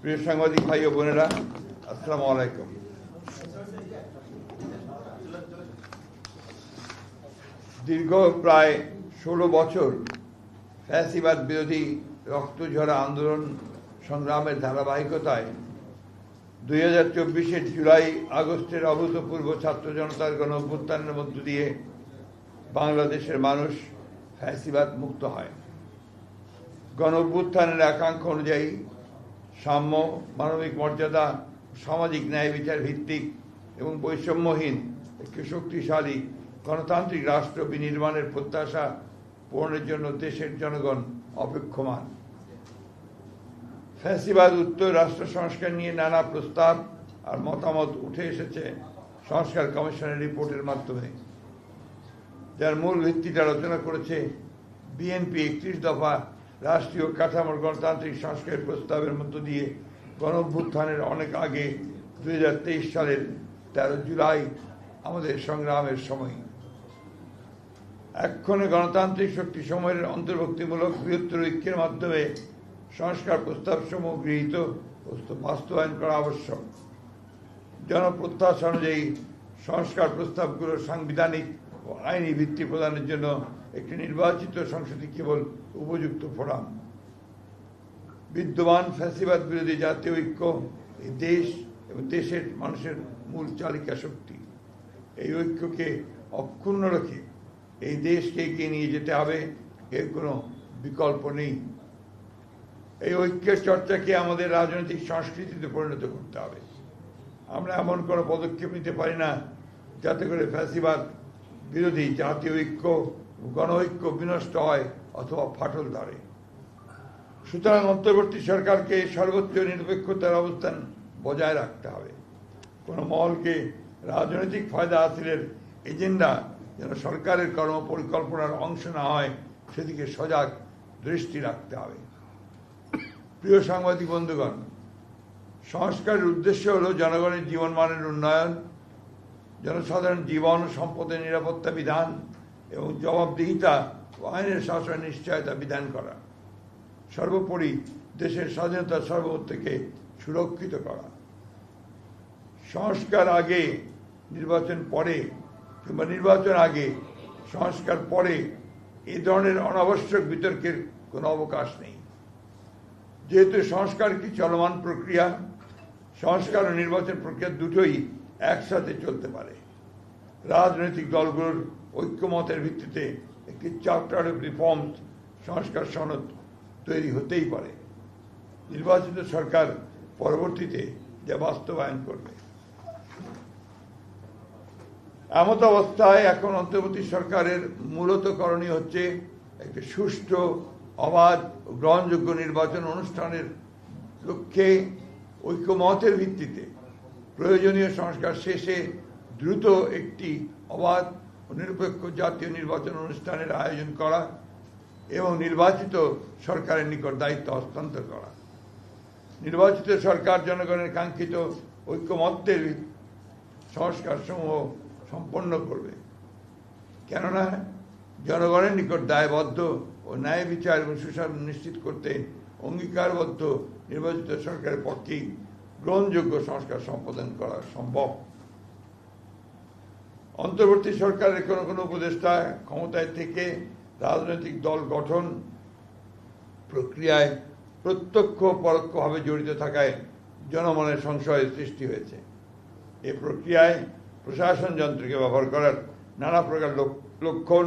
প্রিয় সাংবাদিক ভাই ও বোনেরা, আসসালামু আলাইকুম। দীর্ঘ প্রায় ষোলো বছর ফ্যাসিবাদ বিরোধী রক্তঝরা আন্দোলন সংগ্রামের ধারাবাহিকতায় দুই হাজার চব্বিশের জুলাই আগস্টের অভূতপূর্ব ছাত্র জনতার গণ অভ্যুত্থানের মধ্য দিয়ে বাংলাদেশের মানুষ ফ্যাসিবাদ মুক্ত হয়। গণ অভ্যুত্থানের আকাঙ্ক্ষা অনুযায়ী সাম্য, মানবিক মর্যাদা, সামাজিক ন্যায় বিচার ভিত্তিক এবং বৈষম্যহীন, একটি শক্তিশালী গণতান্ত্রিক রাষ্ট্র বিনির্মাণের প্রত্যাশা পূরণের জন্য দেশের জনগণ অপেক্ষমান। ফ্যাসিবাদ, উত্তর রাষ্ট্র সংস্কার নিয়ে নানা প্রস্তাব আর মতামত উঠে এসেছে সংস্কার কমিশনের রিপোর্টের মাধ্যমে। যার মূল ভিত্তিটা রচনা করেছে বিএনপি একত্রিশ দফা রাষ্ট্রীয় কাঠামোর গণতান্ত্রিক সংস্কারের প্রস্তাবের মধ্য দিয়ে গণঅভ্যুত্থানের অনেক আগে দু হাজার তেইশ সালের তেরো জুলাই আমাদের সংগ্রামের সময়। এক্ষণে গণতান্ত্রিক শক্তি সময়ের অন্তর্ভুক্তিমূলক বৃহত্তর ঐক্যের মাধ্যমে সংস্কার প্রস্তাব সমূহ গৃহীত বাস্তবায়ন করা আবশ্যক। জনপ্রত্যাশা অনুযায়ী সংস্কার প্রস্তাবগুলো সাংবিধানিক ও আইনি ভিত্তি প্রদানের জন্য একটি নির্বাচিত সংসদই কেবল উপযুক্ত ফোরাম। বিদ্যমান ফ্যাসিবাদ বিরোধী জাতীয় ঐক্য এই দেশ এবং দেশের মানুষের মূল চালিকা শক্তি। এই ঐক্যকে অক্ষুণ্ণ রেখে এই দেশকে এগিয়ে নিয়ে যেতে হবে এর কোনো বিকল্প নেই। এই ঐক্যের চর্চাকে আমাদের রাজনৈতিক সংস্কৃতিতে পরিণত করতে হবে। আমরা এমন কোনো পদক্ষেপ নিতে পারি না যাতে করে ফ্যাসিবাদ বিরোধী জাতীয় ঐক্য গণঐক্য বিনষ্ট হয় অথবা ফাটল ধরে। সুতরাং অন্তর্বর্তী সরকারকে সর্বোচ্চ নিরপেক্ষতার অবস্থান বজায় রাখতে হবে। কোনো মহলকে রাজনৈতিক ফায়দা হাসিলের এজেন্ডা যেন সরকারের কর্ম পরিকল্পনার অংশ না হয়, সেদিকে সজাগ দৃষ্টি রাখতে হবে। প্রিয় সাংবাদিক বন্ধুগণ, সংস্কারের উদ্দেশ্য হল জনগণের জীবনমানের উন্নয়ন, জনসাধারণ জীবন সম্পদের নিরাপত্তা বিধান এবং জবাবদিহিতা ও আইনের শাসন নিশ্চয়তা বিধান করা। সর্বোপরি দেশের স্বাধীনতা সর্বত্রকে সুরক্ষিত করা। সংস্কার আগে নির্বাচন পরে কিংবা নির্বাচন আগে সংস্কার পরে এ ধরনের অনাবশ্যক বিতর্কের কোনো অবকাশ নেই। যেহেতু সংস্কার কি চলমান প্রক্রিয়া, সংস্কার ও নির্বাচন প্রক্রিয়া দুটোই একসাথে চলতে পারে। রাজনৈতিক দলগুলোর ঐক্যমতের ভিত্তিতে একটি চার্টার অফ রিফর্ম সংস্কার সনদ তৈরি হতেই পারে। নির্বাচিত সরকার পরবর্তীতে যা বাস্তবায়ন করবে। এমত অবস্থায় এখন অন্তর্বর্তী সরকারের মূলত করণীয় হচ্ছে একটি সুষ্ঠু, অবাধ গ্রহণযোগ্য নির্বাচন অনুষ্ঠানের লক্ষ্যে ঐক্যমতের ভিত্তিতে প্রয়োজনীয় সংস্কার শেষে দ্রুত একটি অবাধ নিরপেক্ষ জাতীয় নির্বাচন অনুষ্ঠানের আয়োজন করা এবং নির্বাচিত সরকারের নিকট দায়িত্ব হস্তান্তর করা। নির্বাচিত সরকার জনগণের কাঙ্ক্ষিত ঐক্যমত্যের সংস্কার সমূহ সম্পন্ন করবে। কেননা, জনগণের নিকট দায়বদ্ধ ও ন্যায় বিচার এবং সুশাসন নিশ্চিত করতে অঙ্গীকারবদ্ধ নির্বাচিত সরকারের পক্ষেই গ্রহণযোগ্য সংস্কার সম্পাদন করা সম্ভব। অন্তর্বর্তী সরকারের কোনো কোনো উপদেষ্টা ক্ষমতায় থেকে রাজনৈতিক দল গঠন প্রক্রিয়ায় প্রত্যক্ষ পরোক্ষভাবে জড়িত থাকায় জনমনের সংশয়ের সৃষ্টি হয়েছে। এ প্রক্রিয়ায় প্রশাসন যন্ত্রকে ব্যবহার করার নানা প্রকার লক্ষণ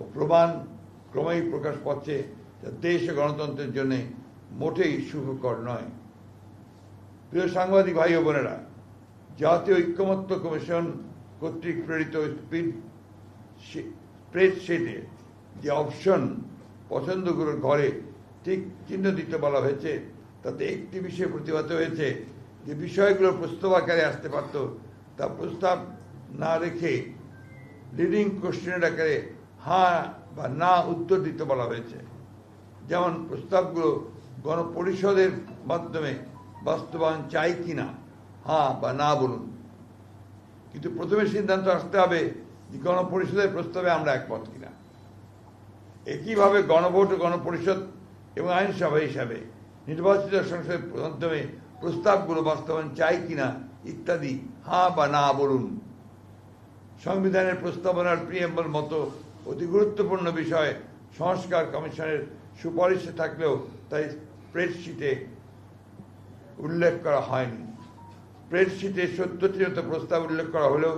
ও প্রমাণ ক্রমেই প্রকাশ পাচ্ছে যা দেশ ও গণতন্ত্রের জন্য মোটেই শুভকর নয়। প্রিয় সাংবাদিক ভাই ও বোনেরা, জাতীয় ঐক্যমত্য কমিশন কর্তৃক প্রেরিত স্পিড স্প্রেডশিটে যে অপশন পছন্দগুলোর ঘরে ঠিক চিহ্ন দিতে বলা হয়েছে, তাতে একটি বিষয়ে প্রতিবাদ হয়েছে যে বিষয়গুলো প্রস্তাব আকারে আসতে পারত। তা প্রস্তাব না রেখে লিডিং কোশ্চেনের আকারে হ্যাঁ বা না উত্তর দিতে বলা হয়েছে। যেমন প্রস্তাবগুলো গণপরিষদের মাধ্যমে বাস্তবায়ন চাই কি না হ্যাঁ বা না বলুন। কিন্তু প্রথমে সিদ্ধান্ত আসতে হবে যে গণপরিষদের প্রস্তাবে আমরা একমত কিনা। একইভাবে গণভোট গণপরিষদ এবং আইনসভা হিসাবে নির্বাচিত সংসদের মাধ্যমে প্রস্তাবগুলো বাস্তবায়ন চাই কিনা ইত্যাদি হ্যাঁ বা না বলুন। সংবিধানের প্রস্তাবনার প্রিয়েম্বল মতো অতি গুরুত্বপূর্ণ বিষয় সংস্কার কমিশনের সুপারিশে থাকলেও তাই স্প্রেডশিটে উল্লেখ করা হয়নি। স্প্রেডশিটে সত্তরটি মতো প্রস্তাব উল্লেখ করা হলেও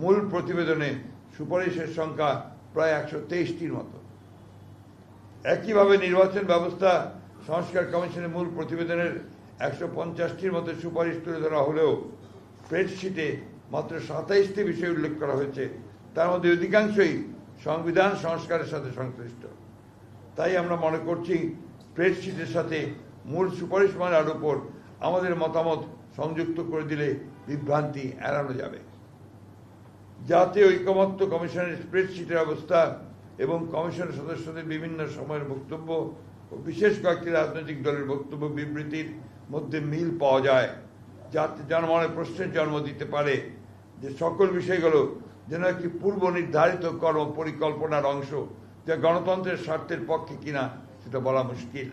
মূল প্রতিবেদনে সুপারিশের সংখ্যা প্রায় একশো তেইশটির মতো। একইভাবে নির্বাচন ব্যবস্থা সংস্কার কমিশনের মূল প্রতিবেদনের একশো পঞ্চাশটির মতো সুপারিশ তুলে ধরা হলেও স্প্রেডশিটে মাত্র সাতাইশটি বিষয় উল্লেখ করা হয়েছে। তার মধ্যে অধিকাংশই সংবিধান সংস্কারের সাথে সংশ্লিষ্ট। তাই আমরা মনে করছি স্প্রেডশিটের সাথে মূল সুপারিশমালার উপর আমাদের মতামত সংযুক্ত করে দিলে বিভ্রান্তি এড়ানো যাবে। জাতীয় ঐকমত্য কমিশনের স্প্রেডশিটের অবস্থা এবং কমিশনের সদস্যদের বিভিন্ন সময়ের বক্তব্য ও বিশেষ কয়েকটি রাজনৈতিক দলের বক্তব্য বিবৃতির মধ্যে মিল পাওয়া যায়। যাতে জনমনে প্রশ্নের জন্ম দিতে পারে যে সকল বিষয়গুলো যেন একটি পূর্ব নির্ধারিত কর্ম পরিকল্পনার অংশ যা গণতন্ত্রের স্বার্থের পক্ষে কিনা সেটা বলা মুশকিল।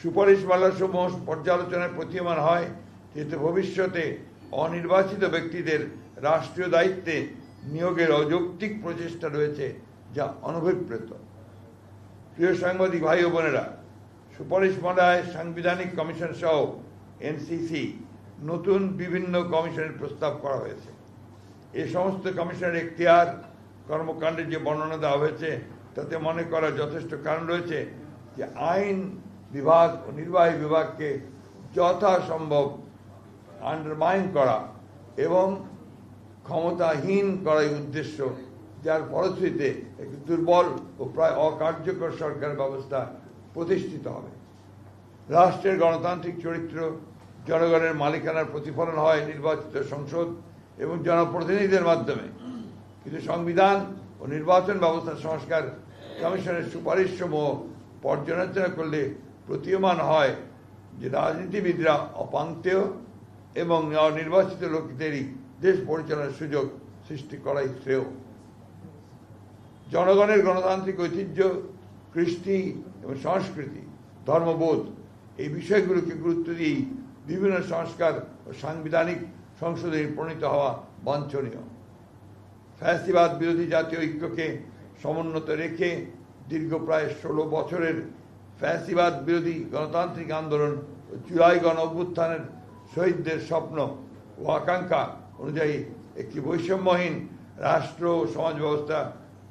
সুপারিশমালা সমূহ পর্যালোচনায় প্রতীয়মান হয়, যেহেতু ভবিষ্যতে অনির্বাচিত ব্যক্তিদের রাষ্ট্রীয় দায়িত্বে নিয়োগের অযৌক্তিক প্রচেষ্টা রয়েছে যা অনভিপ্রেত। প্রিয় সাংবাদিক ভাই ও বোনেরা সুপারিশমালায় সাংবিধানিক কমিশন সহ এনসিসি নতুন বিভিন্ন কমিশনের প্রস্তাব করা হয়েছে। এ সমস্ত কমিশনের এখতিয়ার, কর্মকাণ্ডের যে বর্ণনা দেওয়া হয়েছে, তাতে মনে করার যথেষ্ট কারণ রয়েছে যে আইন বিভাগ ও নির্বাহী বিভাগকে যথাসম্ভব আন্ডারমাইন করা এবং ক্ষমতাহীন করাই উদ্দেশ্য, যার ফলশ্রুতিতে একটি দুর্বল ও প্রায় অকার্যকর সরকার ব্যবস্থা প্রতিষ্ঠিত হবে। রাষ্ট্রের গণতান্ত্রিক চরিত্র, জনগণের মালিকানার প্রতিফলন হয় নির্বাচিত সংসদ এবং জনপ্রতিনিধিদের মাধ্যমে। কিন্তু সংবিধান ও নির্বাচন ব্যবস্থা সংস্কার কমিশনের সুপারিশসমূহ পর্যালোচনা করলে প্রতীয়মান হয় যে রাজনীতিবিদরা অপাঙ্ক্তেয় এবং নির্বাচিত লোকদেরই দেশ পরিচালনার সুযোগ সৃষ্টি করাই শ্রেয়। জনগণের গণতান্ত্রিক ঐতিহ্য, কৃষ্টি এবং সংস্কৃতি, ধর্মবোধ এই বিষয়গুলোকে গুরুত্ব দিয়েই বিভিন্ন সংস্কার ও সাংবিধানিক সংসদে প্রণীত হওয়া বাঞ্ছনীয়। ফ্যাসিবাদ বিরোধী জাতীয় ঐক্যকে সমুন্নত রেখে দীর্ঘ প্রায় ষোলো বছরের ফ্যাসিবাদ বিরোধী গণতান্ত্রিক আন্দোলন জুলাই গণ অভ্যুত্থানের শহীদদের স্বপ্ন ও আকাঙ্ক্ষা অনুযায়ী একটি বৈষম্যহীন রাষ্ট্র ও সমাজ ব্যবস্থা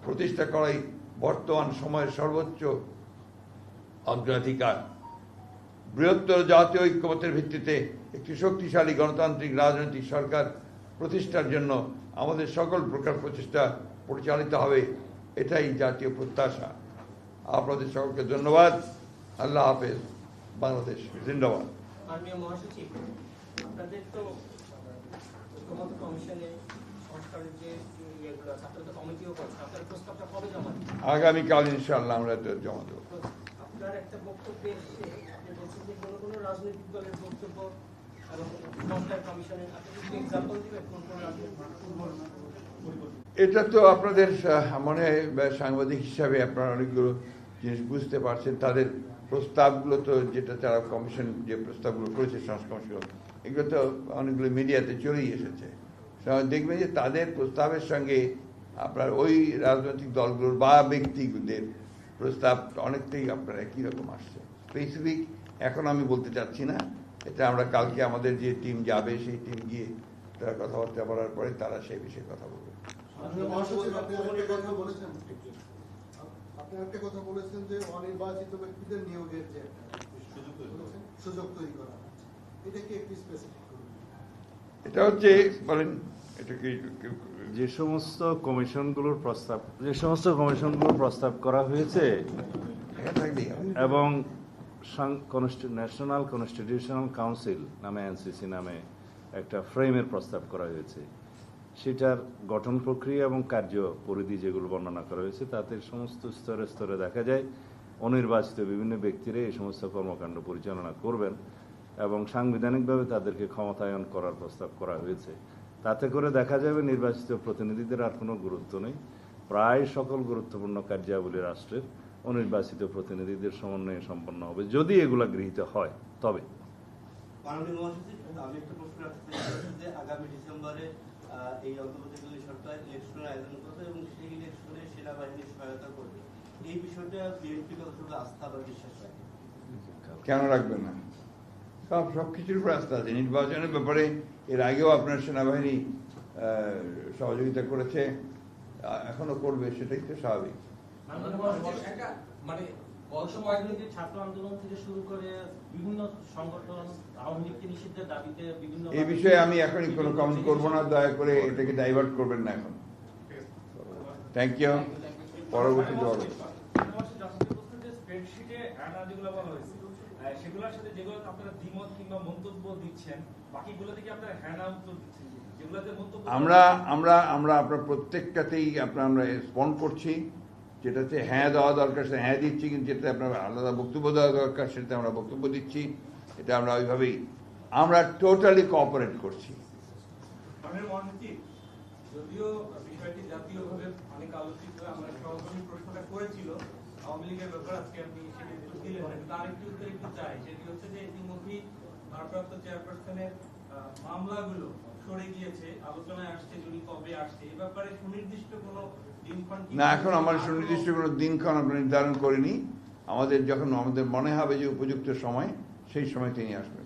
প্রতিষ্ঠা করাই বর্তমান সময়ের সর্বোচ্চ অগ্রাধিকার। বৃহত্তর জাতীয় ঐক্যমতের ভিত্তিতে একটি শক্তিশালী গণতান্ত্রিক রাজনৈতিক সরকার প্রতিষ্ঠার জন্য আমাদের সকল প্রকার প্রচেষ্টা পরিচালিত হবে, এটাই জাতীয় প্রত্যাশা। আপনাদের সকলকে ধন্যবাদ। আল্লাহ হাফেজ বাংলাদেশ জিন্দাবাদ। মাননীয় মহাসচিব আপনাদের তো ঐক্যমত্য কমিশনে সংস্কারের যে ইয়েগুলো আছে কমিটিও করছেন আপনার প্রস্তাবটা কবে জমা আগামীকাল ইনশাআল্লাহ আমরা এটা জমা দেবো। তো আপনার একটা বক্তব্যে এসে আপনি বলছেন যে কোনো কোনো রাজনৈতিক দলের বক্তব্য এবং সংস্কার কমিশনের আপনি একটু এক্সাম্পল দিবেন? কোন কোন রাজনৈতিক এটা তো আপনাদের মনে হয় সাংবাদিক হিসাবে আপনারা অনেকগুলো জিনিস বুঝতে পারছেন, তাদের প্রস্তাবগুলো তো যেটা তারা কমিশন যে প্রস্তাবগুলো করেছে সংস্কার এগুলো তো অনেকগুলো মিডিয়াতে চলেই এসেছে। দেখবেন যে তাদের প্রস্তাবের সঙ্গে আপনার ওই রাজনৈতিক দলগুলোর বা ব্যক্তিদের প্রস্তাব অনেকটাই আপনার একই রকম আসছে। স্পেসিফিক এখন আমি বলতে চাচ্ছি না, এটা আমরা কালকে আমাদের যে টিম যাবে, সেই টিম গিয়ে তারা কথাবার্তা বলার পরে তারা সেই বিষয়ে কথা বলবে। আপনি একটা কথা বলেছেন যে অনির্বাচিত ব্যক্তিদের নিয়োগের যে সুযোগ তৈরি করা। এটা কি একটু স্পেসিফিক এটা হচ্ছে বলেন এটা কি যে সমস্ত কমিশনগুলোর প্রস্তাব যে সমস্ত কমিশনগুলোর প্রস্তাব করা হয়েছে। এবং ন্যাশনাল কনস্টিটিউশনাল কাউন্সিল নামে এনসিসি নামে একটা ফ্রেমের প্রস্তাব করা হয়েছে। সেটার গঠন প্রক্রিয়া এবং কার্য পরিধি যেগুলো বর্ণনা করা হয়েছে, তাতে সমস্ত স্তরে স্তরে দেখা যায় অনির্বাচিত বিভিন্ন ব্যক্তিরা এই সমস্ত কর্মকাণ্ড পরিচালনা করবেন এবং সাংবিধানিকভাবে তাদেরকে ক্ষমতায়ন করার প্রস্তাব করা হয়েছে। তাতে করে দেখা যাবে নির্বাচিত প্রতিনিধিদের আর কোনো গুরুত্ব নেই। প্রায় সকল গুরুত্বপূর্ণ কার্যাবলী রাষ্ট্রের অনির্বাচিত প্রতিনিধিদের সমন্বয়ে সম্পন্ন হবে, যদি এগুলা গৃহীত হয়। তবে আগামী ডিসেম্বরে এই অন্তর্বর্তীকালীন সরকার ইলেকশনের আয়োজন করবে এবং সেই ইলেকশনে সেনাবাহিনীর সহায়তা করবে। এই বিষয়টা বিএনপি কতটুকু আস্থা বা বিশ্বাস রাখে কেন রাখবেন না? সব সব কিছুর উপর আস্থা আছে। নির্বাচনের ব্যাপারে এর আগেও আপনার সেনাবাহিনী আহ, সহযোগিতা করেছে এখনও করবে সেটাই তো স্বাভাবিক। মানে কয়েকদিন ছাত্র আন্দোলন থেকে শুরু করে বিভিন্ন সংগঠন আওয়ামী লীগকে নিষিদ্ধের দাবিতে বিভিন্ন এই বিষয়ে আমি এখনই কোনো কমেন্ট করব না দয়া করে এটাকে ডাইভার্ট করবেন না এখন। থ্যাংক ইউ স্প্রেডশিটে যেগুলো বলা হয়েছে সেগুলোর সাথে যেগুলো আপনারা দ্বিমত কিংবা মন্তব্য দিচ্ছেন বাকিগুলো থেকে আপনারা হ্যানা উত্তর দিচ্ছেন। যেগুলোতে আমরা আমরা আমরা আপনার প্রত্যেকটাতেই আপনার আমরা রেসপন্ড করছি। যেটাতে হ্যাঁ দেওয়া দরকার, সেটা হ্যাঁ দিচ্ছি, কিন্তু যেটা আপনার আলাদা বক্তব্য দেওয়া দরকার সেটা আমরা বক্তব্য দিচ্ছি। এটা আমরা ওইভাবেই, আমরা টোটালি কোঅপারেট করছি। ভারপ্রাপ্ত মামলাগুলো সরে গিয়েছে, আলোচনায় আসছে, যদি কবে আসছে ব্যাপারে সুনির্দিষ্ট কোনো না, এখন আমার সুনির্দিষ্ট কোনো দিনক্ষণ আমরা নির্ধারণ করিনি। আমাদের যখন, আমাদের মনে হবে যে উপযুক্ত সময়, সেই সময় তিনি আসবেন।